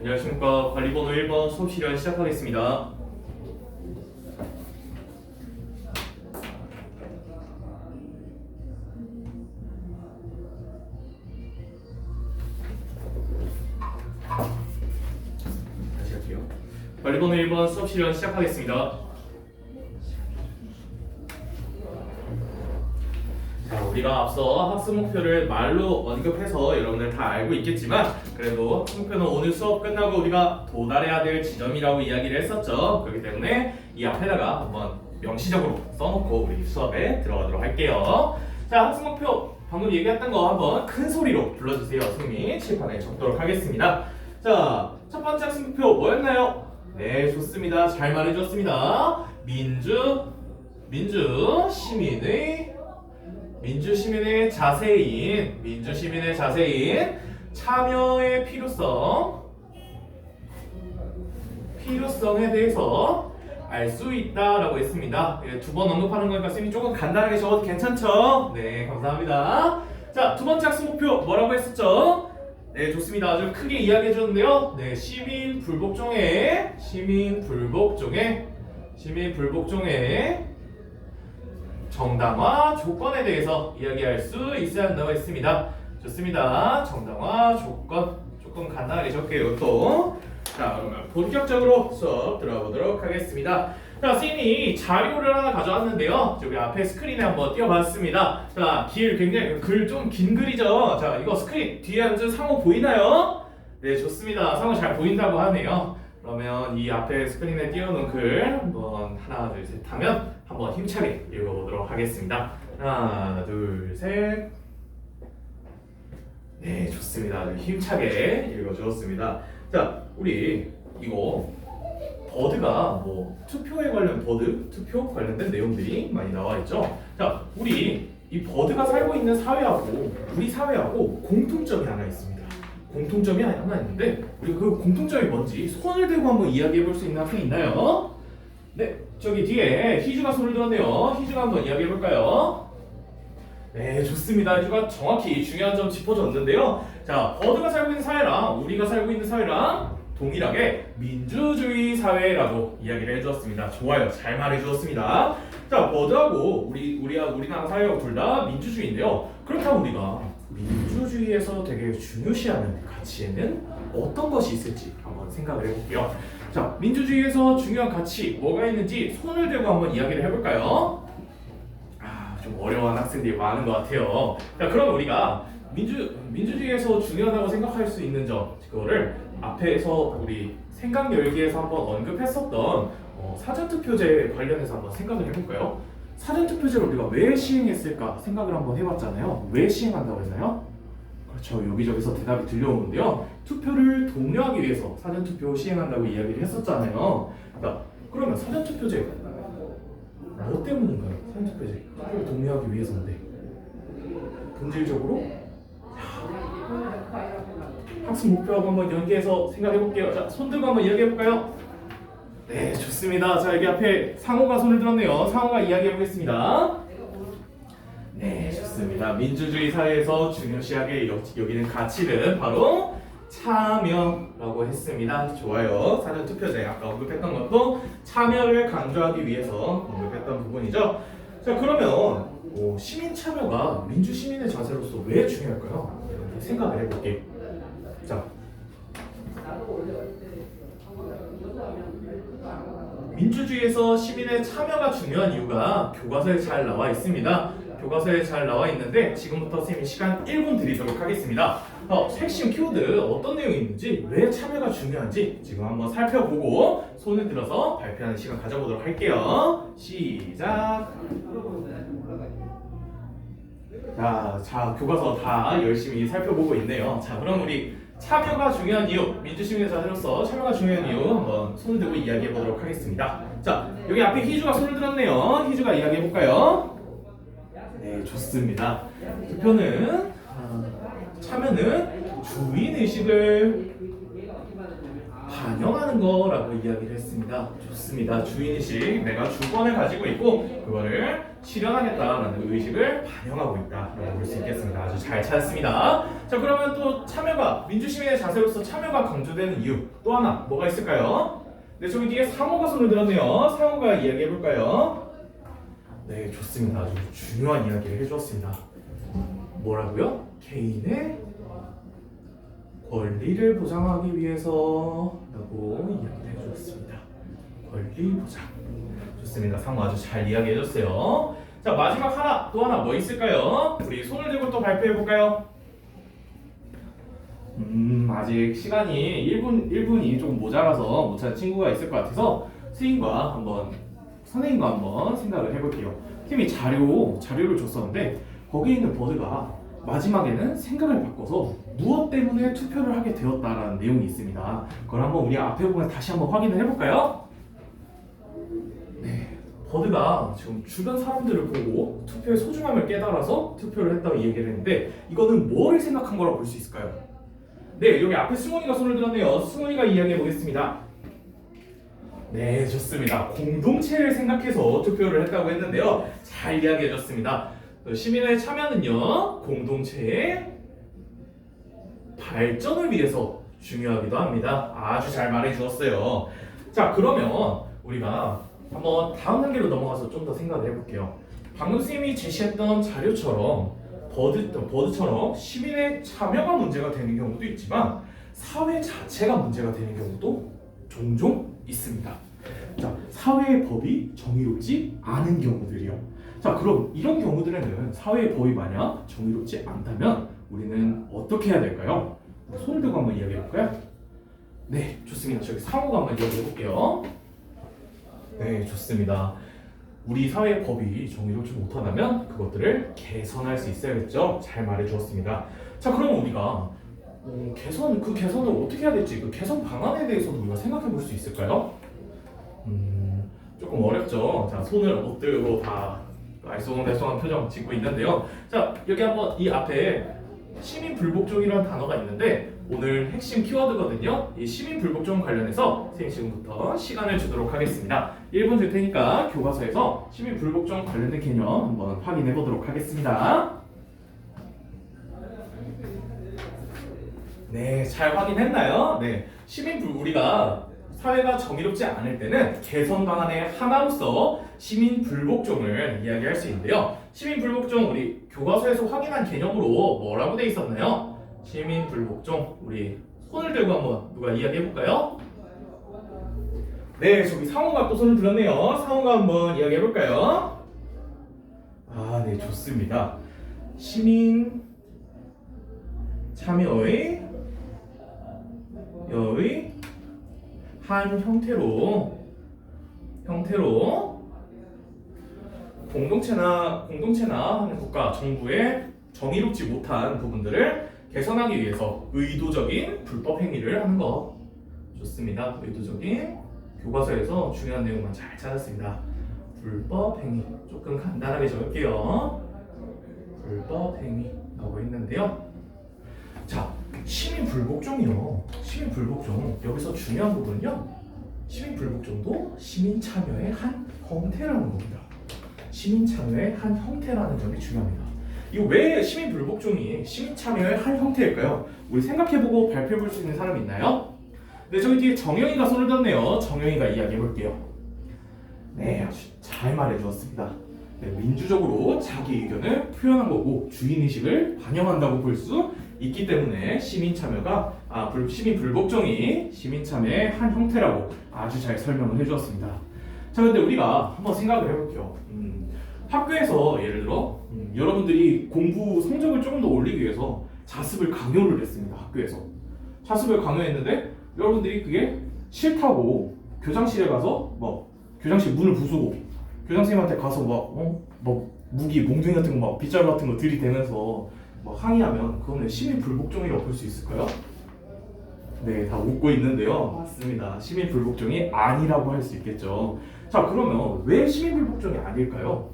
안녕하십니까 관리번호 1번 수업 시간 시작하겠습니다. 다시 할게요. 관리번호 1번 수업 시간 시작하겠습니다. 우리가 앞서 학습 목표를 말로 언급해서 여러분들 다 알고 있겠지만 그래도 목표는 오늘 수업 끝나고 우리가 도달해야 될 지점이라고 이야기를 했었죠. 그렇기 때문에 이 앞에다가 한번 명시적으로 써놓고 우리 수업에 들어가도록 할게요. 자, 학습 목표 방금 얘기했던 거 한번 큰 소리로 불러주세요. 승리 칠판에 적도록 하겠습니다. 자, 첫 번째 학습 목표 뭐였나요? 네, 좋습니다. 잘 말해줬습니다. 민주, 민주 시민의 민주 시민의 자세인 민주 시민의 자세인 참여의 필요성 필요성에 대해서 알 수 있다라고 했습니다. 두 번 언급하는 거니까 쌤이 조금 간단하게 적어도 괜찮죠? 네, 감사합니다. 자, 두 번째 학습 목표 뭐라고 했었죠? 네, 좋습니다. 아주 크게 이야기해 줬는데요. 네, 시민 불복종의 시민 불복종의 시민 불복종의 정당화 조건에 대해서 이야기할 수 있어야 한다고 했습니다. 좋습니다. 정당화 조건 조금 간단하게 적게요 또. 자 그러면 본격적으로 수업 들어가 보도록 하겠습니다. 자 선생님이 자료를 하나 가져왔는데요. 저기 앞에 스크린에 한번 띄워봤습니다. 자 길 굉장히 글 좀 긴 글이죠. 자 이거 스크린 뒤에 앉은 상호 보이나요? 네 좋습니다. 상호 잘 보인다고 하네요. 그러면 이 앞에 스크린에 띄워놓은 글 한번 하나 둘 셋 하면 한번 힘차게 읽어보도록 하겠습니다. 하나 둘 셋. 네 좋습니다. 힘차게 읽어주었습니다. 자 우리 이거 버드가 뭐 투표에 관련 버드 투표 관련된 내용들이 많이 나와 있죠. 자 우리 이 버드가 살고 있는 사회하고 우리 사회하고 공통점이 하나 있습니다. 공통점이 하나 있는데 우리 그 공통점이 뭔지 손을 대고 한번 이야기해 볼 수 있는 학생 있나요? 네, 저기 뒤에 희주가 손을 들었네요. 희주가 한번 이야기해 볼까요? 네, 좋습니다. 희주가 정확히 중요한 점 짚어줬는데요. 자, 버드가 살고 있는 사회랑 우리가 살고 있는 사회랑 동일하게 민주주의 사회라고 이야기를 해주었습니다. 좋아요, 잘 말해주었습니다. 자, 버드하고 우리 우리가 우리나라 사회하고 둘 다 민주주의인데요. 그렇다면 우리가 민주주의에서 되게 중요시하는 가치에는 어떤 것이 있을지 한번 생각을 해볼게요. 자, 민주주의에서 중요한 가치 뭐가 있는지 손을 대고 한번 이야기를 해볼까요? 아, 좀 어려운 학생들이 많은 것 같아요. 자, 그럼 우리가 민주 민주주의에서 중요하다고 생각할 수 있는 점 그거를 앞에서 우리 생각 열기에서 한번 언급했었던 어, 사전투표제 관련해서 한번 생각을 해볼까요? 사전투표제를 우리가 왜 시행했을까 생각을 한번 해봤잖아요. 왜 시행한다고 했나요? 그렇죠. 여기저기서 대답이 들려오는데요. 투표를 독려하기 위해서 사전투표 시행한다고 이야기를 했었잖아요. 자, 그러면 사전투표제 뭐 때문인가요? 사전투표제 투표를 독려하기 위해서인데 본질적으로 학습 목표하고 한번 연계해서 생각해 볼게요. 자, 손 들고 한번 이야기해 볼까요? 네, 좋습니다. 자, 여기 앞에 상호가 손을 들었네요. 상호가 이야기해 보겠습니다. 네, 좋습니다. 민주주의 사회에서 중요시하게 여- 여기는 가치는 바로 참여라고 했습니다. 좋아요. 사전 투표제 아까 언급했던 것도 참여를 강조하기 위해서 언급했던 부분이죠. 자, 그러면 어, 시민 참여가 민주 시민의 자세로서 왜 중요할까요? 생각을 해볼게요. 자, 민주주의에서 시민의 참여가 중요한 이유가 교과서에 잘 나와 있습니다. 교과서에 잘 나와 있는데 지금부터 선생님이 시간 1분 드리도록 하겠습니다. 어, 핵심 키워드 어떤 내용이 있는지 왜 참여가 중요한지 지금 한번 살펴보고 손을 들어서 발표하는 시간 가져보도록 할게요. 시작. 자, 자 교과서 다 열심히 살펴보고 있네요. 자, 그럼 우리 참여가 중요한 이유, 민주시민의 자세로서 참여가 중요한 이유 한번 손을 들고 이야기해 보도록 하겠습니다. 자, 여기 앞에 희주가 손을 들었네요. 희주가 이야기해 볼까요? 네, 좋습니다. 투표는 아, 참여는 주인 의식을 반영하는 거라고 이야기를 했습니다. 좋습니다. 주인 의식 내가 주권을 가지고 있고 그거를 실현하겠다라는 의식을 반영하고 있다라고 볼 수 있겠습니다. 아주 잘 찾았습니다. 자 그러면 또 참여가 민주시민의 자세로서 참여가 강조되는 이유 또 하나 뭐가 있을까요? 네 저기 뒤에 상호가 손을 들었네요. 상호가 이야기해 볼까요? 네 좋습니다. 아주 중요한 이야기를 해주었습니다. 뭐라고요? 개인의 권리를 보장하기 위해서라고 이야기를 해주었습니다. 권리 보장. 좋습니다. 상호 아주 잘 이야기해줬어요. 자 마지막 하나 또 하나 뭐 있을까요? 우리 손을 들고 또 발표해 볼까요? 음 아직 시간이 1분 1분이 조금 모자라서 못 찾은 친구가 있을 것 같아서 스님과 한번 선생님과 한번 생각을 해볼게요. 팀이 자료 자료를 줬었는데 거기에 있는 버드가 마지막에는 생각을 바꿔서 무엇 때문에 투표를 하게 되었다라는 내용이 있습니다. 그걸 한번 우리 앞에 보면 다시 한번 확인을 해볼까요? 네, 버드가 지금 주변 사람들을 보고 투표의 소중함을 깨달아서 투표를 했다고 얘기를 했는데 이거는 뭐를 생각한 거라고 볼 수 있을까요? 네, 여기 앞에 승훈이가 손을 들었네요. 승훈이가 이야기해 보겠습니다. 네, 좋습니다. 공동체를 생각해서 투표를 했다고 했는데요. 잘 이야기해 줬습니다. 시민의 참여는요, 공동체의 발전을 위해서 중요하기도 합니다. 아주 잘 말해 주었어요. 자, 그러면 우리가 한번 다음 단계로 넘어가서 좀 더 생각을 해볼게요. 방금 선생님이 제시했던 자료처럼 버드, 버드처럼 시민의 참여가 문제가 되는 경우도 있지만 사회 자체가 문제가 되는 경우도 종종 있습니다. 자, 사회의 법이 정의롭지 않은 경우들이요. 자, 그럼 이런 경우들에는 사회의 법이 만약 정의롭지 않다면 우리는 어떻게 해야 될까요? 손을 들고 한번 이야기해 볼까요? 네, 좋습니다. 저기 상호가 한번 이야기해 볼게요. 네, 좋습니다. 우리 사회의 법이 정의롭지 못하다면 그것들을 개선할 수 있어야겠죠? 잘 말해 주었습니다. 자, 그럼 우리가 어, 개선 그 개선을 어떻게 해야 될지 그 개선 방안에 대해서도 우리가 생각해 볼 수 있을까요? 음, 조금 어렵죠. 자, 손을 엎드리고 다 알쏭달쏭한 표정 짓고 있는데요. 자, 여기 한번 이 앞에 시민 불복종이라는 단어가 있는데 오늘 핵심 키워드거든요. 이 시민 불복종 관련해서 선생님 지금부터 시간을 주도록 하겠습니다. 1분 줄 테니까 교과서에서 시민 불복종 관련된 개념 한번 확인해 보도록 하겠습니다. 네, 잘 확인했나요? 네, 시민 불 우리가 사회가 정의롭지 않을 때는 개선 방안의 하나로서 시민 불복종을 이야기할 수 있는데요. 시민 불복종 우리 교과서에서 확인한 개념으로 뭐라고 돼 있었나요? 시민 불복종 우리 손을 들고 한번 누가 이야기해 볼까요? 네, 저기 상호가 또 손을 들었네요. 상호가 한번 이야기해 볼까요? 아, 네, 좋습니다. 시민 참여의 여의 한 형태로 형태로 공동체나 공동체나 국가 정부의 정의롭지 못한 부분들을 개선하기 위해서 의도적인 불법 행위를 하는 것 좋습니다. 의도적인 교과서에서 중요한 내용만 잘 찾았습니다. 불법 행위 조금 간단하게 적을게요. 불법 행위 나오고 있는데요. 자, 시민 불복종이요. 시민 불복종 여기서 중요한 부분은요. 시민 불복종도 시민 참여의 한 형태라는 겁니다. 시민 참여의 한 형태라는 점이 중요합니다. 이거 왜 시민 불복종이 시민 참여의 한 형태일까요? 우리 생각해보고 발표해볼 수 있는 사람 있나요? 네, 저기 뒤에 정영이가 손을 떴네요. 정영이가 이야기해볼게요. 네, 아주 잘 말해주었습니다. 네, 민주적으로 자기 의견을 표현한 거고 주인의식을 반영한다고 볼 수 있기 때문에 시민 참여가 아 불, 시민 불복종이 시민 참여의 한 형태라고 아주 잘 설명을 해주었습니다. 자, 근데 우리가 한번 생각을 해볼게요. 음, 학교에서 예를 들어 음, 여러분들이 공부 성적을 조금 더 올리기 위해서 자습을 강요를 했습니다. 학교에서 자습을 강요했는데 여러분들이 그게 싫다고 교장실에 가서 뭐 교장실 문을 부수고 교장 선생님한테 가서 막 어? 뭐 무기 몽둥이 같은 거 막 빗자루 같은 거 들이대면서 막 항의하면 그거는 시민 불복종이라고 볼수 있을까요? 네, 다 웃고 있는데요. 맞습니다. 시민 불복종이 아니라고 할 수 있겠죠. 자, 그러면 왜 시민 불복종이 아닐까요?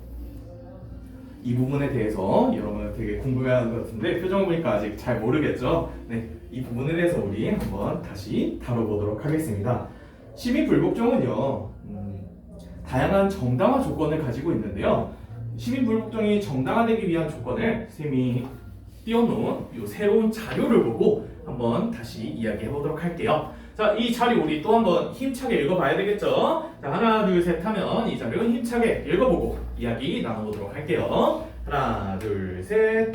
이 부분에 대해서 여러분 되게 궁금해하는 것 같은데 표정 보니까 아직 잘 모르겠죠? 네, 이 부분에 대해서 우리 한번 다시 다뤄보도록 하겠습니다. 시민 불복종은요, 음, 다양한 정당화 조건을 가지고 있는데요. 시민 불복종이 정당화되기 위한 조건을 쌤이 띄워놓은 이 새로운 자료를 보고 한번 다시 이야기해 보도록 할게요. 자, 이 자료 우리 또 한번 힘차게 읽어봐야 되겠죠? 자, 하나, 둘, 셋 하면 이 자료 힘차게 읽어보고 이야기 나눠보도록 할게요. 하나, 둘, 셋.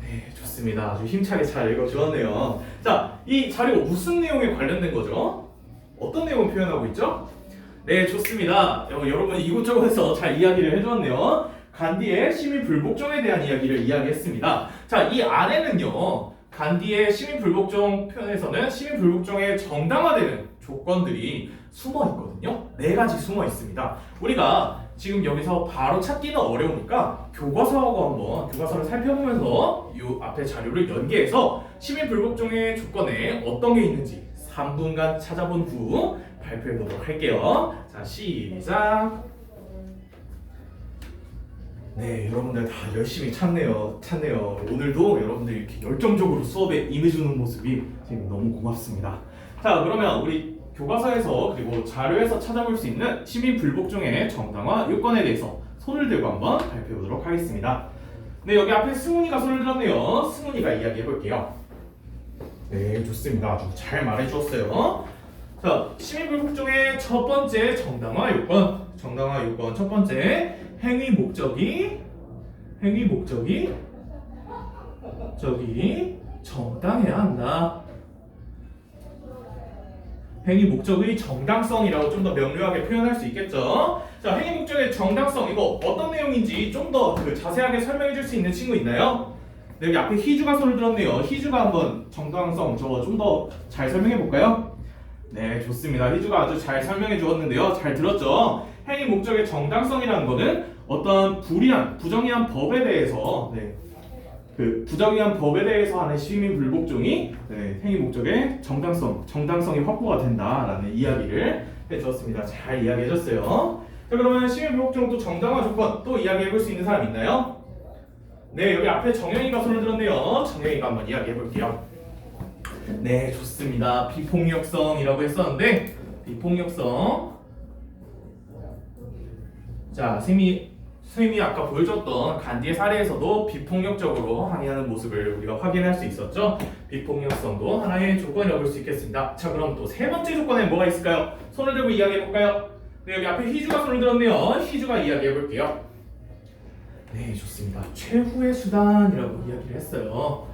네, 좋습니다. 아주 힘차게 잘 읽어주었네요. 자, 이 자료 무슨 내용에 관련된 거죠? 어떤 내용을 표현하고 있죠? 네, 좋습니다. 여- 여러분 이곳저곳에서 잘 이야기를 해주었네요. 간디의 시민 불복종에 대한 이야기를 이야기했습니다. 자, 이 안에는요, 간디의 시민 불복종 편에서는 시민 불복종의 정당화되는 조건들이 숨어 있거든요. 네 가지 숨어 있습니다. 우리가 지금 여기서 바로 찾기는 어려우니까 교과서하고 한번 교과서를 살펴보면서 이 앞에 자료를 연계해서 시민 불복종의 조건에 어떤 게 있는지 3분간 찾아본 후 발표해 보도록 할게요. 자, 시작. 네, 여러분들 다 열심히 찾네요. 찾네요. 오늘도 여러분들 이렇게 열정적으로 수업에 임해주는 모습이 지금 너무 고맙습니다. 자, 그러면 우리 교과서에서 그리고 자료에서 찾아볼 수 있는 시민 불복종의 정당화 요건에 대해서 손을 들고 한번 발표해 보도록 하겠습니다. 네, 여기 앞에 승훈이가 손을 들었네요. 승훈이가 이야기해 볼게요. 네, 좋습니다. 아주 잘 말해 주었어요. 자, 시민 불복종의 첫 번째 정당화 요건. 정당화 요건 첫 번째 행위 목적이 행위 목적이 저기 정당해야 한다. 행위 목적의 정당성이라고 좀 더 명료하게 표현할 수 있겠죠. 자, 행위 목적의 정당성 이거 어떤 내용인지 좀 더 그 자세하게 설명해 줄 수 있는 친구 있나요? 네, 여기 앞에 희주가 손을 들었네요. 희주가 한번 정당성 저거 좀 더 잘 설명해 볼까요? 네, 좋습니다. 희주가 아주 잘 설명해 주었는데요. 잘 들었죠? 행위 목적의 정당성이라는 거는 어떤 불이한, 부정의한 법에 대해서 네, 그 부정의한 법에 대해서 하는 시민 불복종이 네, 행위 목적의 정당성, 정당성이 확보가 된다라는 이야기를 해주었습니다. 잘 이야기해줬어요. 자, 그러면 시민 불복종 또 정당화 조건 또 이야기해볼 수 있는 사람 있나요? 네, 여기 앞에 정영이가 손을 들었네요. 정영이가 한번 이야기해볼게요. 네, 좋습니다. 비폭력성이라고 했었는데 비폭력성. 자, 쌤이 쌤이 아까 보여줬던 간디의 사례에서도 비폭력적으로 항의하는 모습을 우리가 확인할 수 있었죠. 비폭력성도 하나의 조건이라고 볼 수 있겠습니다. 자, 그럼 또 세 번째 조건에 뭐가 있을까요? 손을 들고 이야기해 볼까요? 네, 여기 앞에 희주가 손을 들었네요. 희주가 이야기해 볼게요. 네, 좋습니다. 최후의 수단이라고 이야기를 했어요.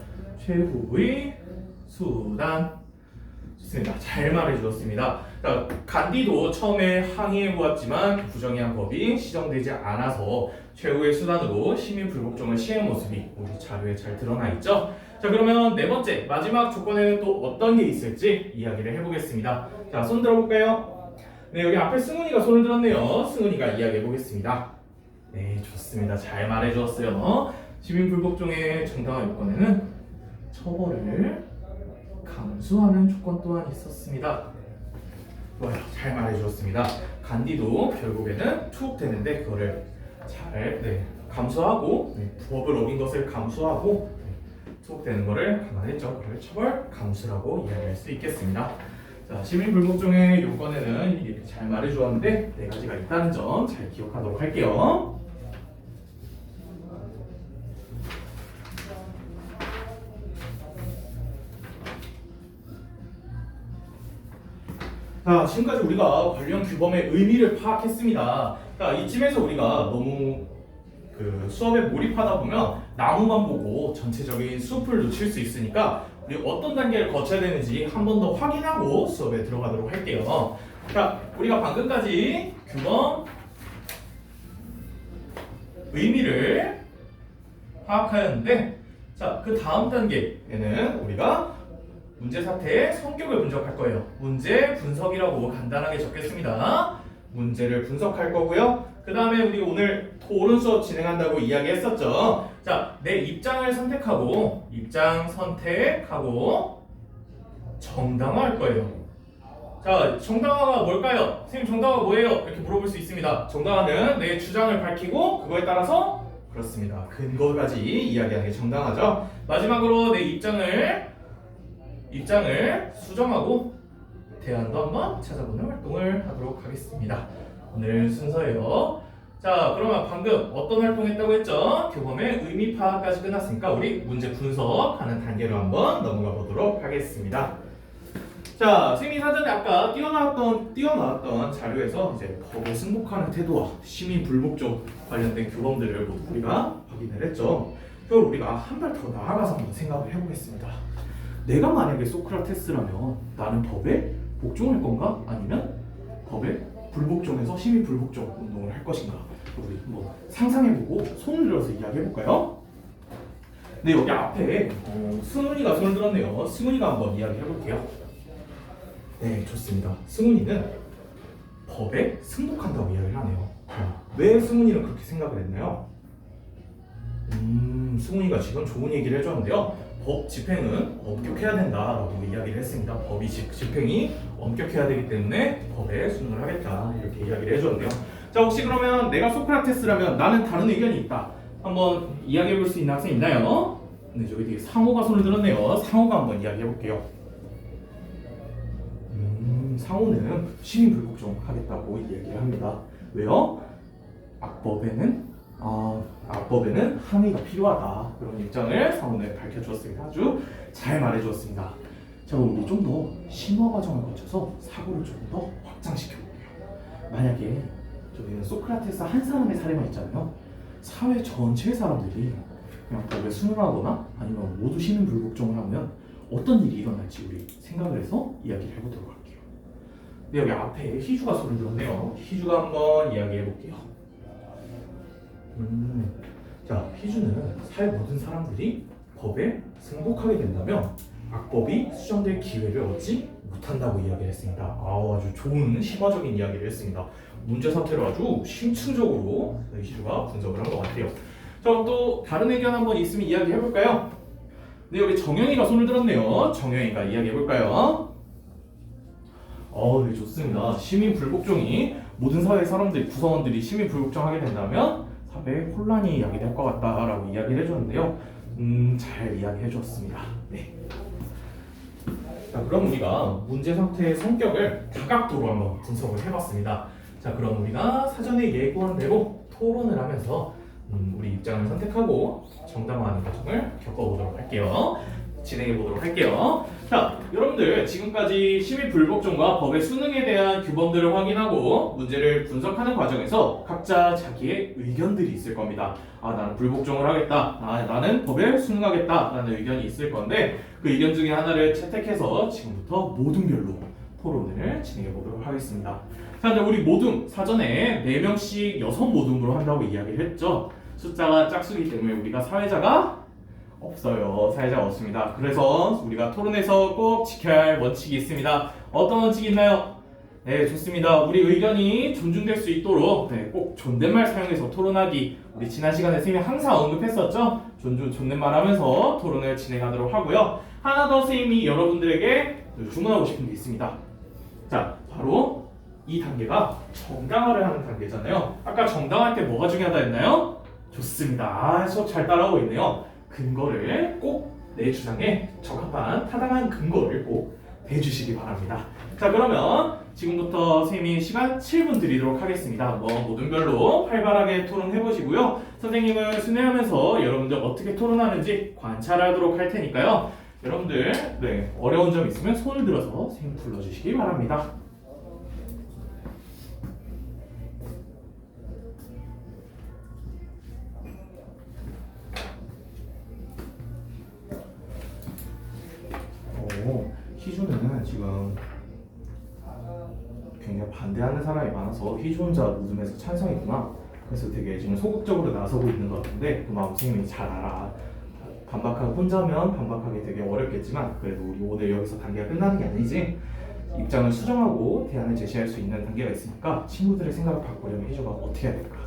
최후의 수단. 좋습니다. 잘 말해 주었습니다. 자, 간디도 처음에 항의해 보았지만 부정의한 법이 시정되지 않아서 최후의 수단으로 시민 불복종을 시행 모습이 우리 자료에 잘 드러나 있죠. 자, 그러면 네 번째 마지막 조건에는 또 어떤 게 있을지 이야기를 해보겠습니다. 자, 손 들어볼까요? 네, 여기 앞에 승훈이가 손을 들었네요. 승훈이가 이야기해 보겠습니다. 네, 좋습니다. 잘 말해 주었어요. 시민 불복종의 정당화 요건에는 처벌을 감수하는 조건 또한 있었습니다. 잘 말해 주었습니다. 간디도 결국에는 투옥되는데 그거를 잘 네, 감수하고 네, 법을 어긴 것을 감수하고 네, 투옥되는 거를 감안했죠. 그걸 처벌 감수라고 이야기할 수 있겠습니다. 자, 시민 불복종의 요건에는 이렇게 잘 말해 주었는데 네 가지가 있다는 점 잘 기억하도록 할게요. 자, 지금까지 우리가 관련 규범의 의미를 파악했습니다. 자, 이쯤에서 우리가 너무 그 수업에 몰입하다 보면 나무만 보고 전체적인 숲을 놓칠 수 있으니까 우리 어떤 단계를 거쳐야 되는지 한 번 더 확인하고 수업에 들어가도록 할게요. 자, 우리가 방금까지 규범 의미를 파악하였는데 자, 그 다음 단계에는 우리가 문제 사태의 성격을 분석할 거예요. 문제 분석이라고 간단하게 적겠습니다. 문제를 분석할 거고요. 그 다음에 우리 오늘 토론 수업 진행한다고 이야기했었죠. 자, 내 입장을 선택하고 입장 선택하고 정당화할 거예요. 자, 정당화가 뭘까요? 선생님 정당화 뭐예요? 이렇게 물어볼 수 있습니다. 정당화는 내 주장을 밝히고 그거에 따라서 그렇습니다. 근거까지 이야기하는 게 정당하죠. 마지막으로 내 입장을 입장을 수정하고 대안도 한번 찾아보는 활동을 하도록 하겠습니다. 오늘 순서예요. 자, 그러면 방금 어떤 활동했다고 했죠? 교범의 의미 파악까지 끝났으니까 우리 문제 분석하는 단계로 한번 넘어가 보도록 하겠습니다. 자, 승리 사전에 아까 띄어나왔던 띄어나왔던 자료에서 이제 법에 승복하는 태도와 시민 불복종 관련된 규범들을 모두 우리가 확인을 했죠. 그걸 우리가 한 발 더 나아가서 한번 생각을 해보겠습니다. 내가 만약에 소크라테스라면 나는 법에 복종할 건가? 아니면 법에 불복종해서 시민 불복종 운동을 할 것인가? 우리 뭐 상상해보고 손을 들어서 이야기해볼까요? 네 여기 앞에 어, 승훈이가 손을 들었네요. 승훈이가 한번 이야기해볼게요. 네 좋습니다. 승훈이는 법에 승복한다고 이야기를 하네요. 자, 왜 승훈이는 그렇게 생각을 했나요? 음, 승훈이가 지금 좋은 얘기를 해줬는데요. 법 집행은 엄격해야 된다라고 이야기를 했습니다. 법이 집, 집행이 엄격해야 되기 때문에 법에 순응을 하겠다 이렇게 이야기를 해줬는데요. 자 혹시 그러면 내가 소크라테스라면 나는 다른 의견이 있다. 한번 이야기해 볼 수 있는 학생 있나요? 네 저기 되게 상호가 손을 들었네요. 상호가 한번 이야기해 볼게요. 음, 상호는 시민 불복종 하겠다고 이야기를 합니다. 왜요? 악법에는 어, 악법에는 항의가 필요하다 그런 입장을 상호는 밝혀주었습니다. 아주 잘 말해주었습니다. 자 그럼 우리 좀 더 심화 과정을 거쳐서 사고를 조금 더 확장시켜 볼게요. 만약에 저기는 소크라테스 한 사람의 사례만 있잖아요. 사회 전체 사람들이 그냥 법에 순응하거나 아니면 모두 시민 불복종을 하면 어떤 일이 일어날지 우리 생각을 해서 이야기를 해보도록 할게요. 네, 여기 앞에 희주가 소리 들었네요. 희주가 한번 이야기해 볼게요. 음, 자, 희주는 사회 모든 사람들이 법에 승복하게 된다면 악법이 수정될 기회를 얻지 못한다고 이야기를 했습니다. 아, 아주 좋은 심화적인 이야기를 했습니다. 문제 사태를 아주 심층적으로 희주가 분석을 한 것 같아요. 자, 또 다른 의견 한번 있으면 이야기 해볼까요? 네, 여기 정영이가 손을 들었네요. 정영이가 이야기 해볼까요? 어, 네, 좋습니다. 시민 불복종이 모든 사회 사람들, 구성원들이 시민 불복종하게 된다면 사회에 혼란이 야기될 것 같다라고 이야기를 해줬는데요. 음, 잘 이야기해 주었습니다. 네. 자, 그럼 우리가 문제 상태의 성격을 다각도로 한번 분석을 해봤습니다. 자, 그럼 우리가 사전에 예고한 대로 토론을 하면서 음, 우리 입장을 선택하고 정당화하는 과정을 겪어보도록 할게요. 진행해 보도록 할게요. 자, 여러분들 지금까지 시민 불복종과 법의 수능에 대한 규범들을 확인하고 문제를 분석하는 과정에서 각자 자기의 의견들이 있을 겁니다. 아, 나는 불복종을 하겠다. 아, 나는 법에 수능하겠다 라는 의견이 있을 건데 그 의견 중에 하나를 채택해서 지금부터 모둠별로 토론을 진행해 보도록 하겠습니다. 자, 이제 우리 모둠 사전에 4명씩 6 모둠으로 한다고 이야기를 했죠. 숫자가 짝수기 때문에 우리가 사회자가 없어요. 사회자가 없습니다. 그래서 우리가 토론에서 꼭 지켜야 할 원칙이 있습니다. 어떤 원칙이 있나요? 네, 좋습니다. 우리 의견이 존중될 수 있도록 네, 꼭 존댓말 사용해서 토론하기. 우리 지난 시간에 선생님이 항상 언급했었죠? 존중, 존댓말 하면서 토론을 진행하도록 하고요. 하나 더 선생님이 여러분들에게 주문하고 싶은 게 있습니다. 자, 바로 이 단계가 정당화를 하는 단계잖아요. 아까 정당할 때 뭐가 중요하다 했나요? 좋습니다. 아, 수업 잘 따라오고 있네요. 근거를 꼭 내 주장에 적합한 타당한 근거를 꼭 대주시기 바랍니다. 자 그러면 지금부터 선생님이 시간 7분 드리도록 하겠습니다. 한번 모든 별로 활발하게 토론해 보시고요. 선생님은 순회하면서 여러분들 어떻게 토론하는지 관찰하도록 할 테니까요. 여러분들 네, 어려운 점 있으면 손을 들어서 선생님 불러주시기 바랍니다. 희주는 지금 굉장히 반대하는 사람이 많아서 희주 혼자 웃으면서 찬성했구나. 그래서 되게 지금 소극적으로 나서고 있는 것 같은데 그 마음 선생님이 잘 알아. 반박하고 혼자면 반박하기 되게 어렵겠지만 그래도 우리 오늘 여기서 단계가 끝나는 게 아니지. 입장을 수정하고 대안을 제시할 수 있는 단계가 있으니까 친구들의 생각을 바꾸려면 희주가 어떻게 해야 될까?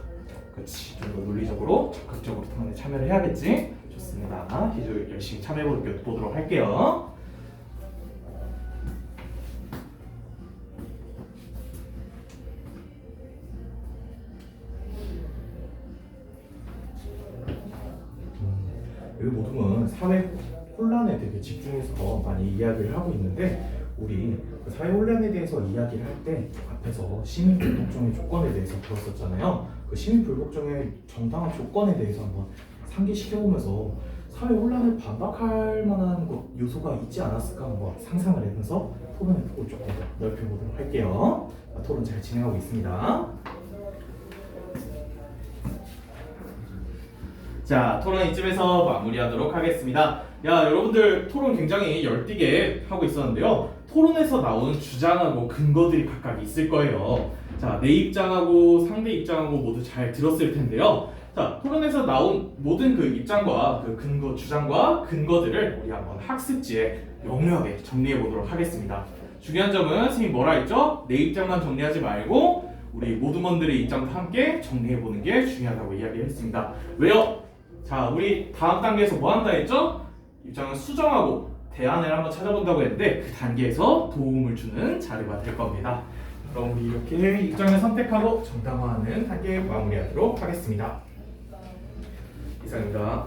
그렇지. 좀 더 논리적으로 적극적으로 토론에 참여를 해야겠지. 좋습니다. 희주 열심히 참여해 보도록 할게요. 여기 모둠은 사회 혼란에 되게 집중해서 많이 이야기를 하고 있는데 우리 그 사회 혼란에 대해서 이야기를 할 때 앞에서 시민 불복종의 조건에 대해서 들었었잖아요. 그 시민 불복종의 정당한 조건에 대해서 한번 상기시켜보면서 사회 혼란을 반박할 만한 것 요소가 있지 않았을까 한번 상상을 해보면서 토론의 폭을 조금 더 넓혀보도록 할게요. 자, 토론 잘 진행하고 있습니다. 자, 토론 이쯤에서 마무리하도록 하겠습니다. 야, 여러분들 토론 굉장히 열띠게 하고 있었는데요. 토론에서 나오는 주장하고 근거들이 각각 있을 거예요. 자, 내 입장하고 상대 입장하고 모두 잘 들었을 텐데요. 자, 토론에서 나온 모든 그 입장과 그 근거, 주장과 근거들을 우리 한번 학습지에 명료하게 정리해 보도록 하겠습니다. 중요한 점은 선생님 뭐라 했죠? 내 입장만 정리하지 말고 우리 모두먼들의 입장도 함께 정리해 보는 게 중요하다고 이야기했습니다. 왜요? 자, 우리 다음 단계에서 뭐 한다 했죠? 입장을 수정하고 대안을 한번 찾아본다고 했는데 그 단계에서 도움을 주는 자료가 될 겁니다. 그럼 우리 이렇게 입장을 선택하고 정당화하는 단계 마무리하도록 하겠습니다. 이상입니다.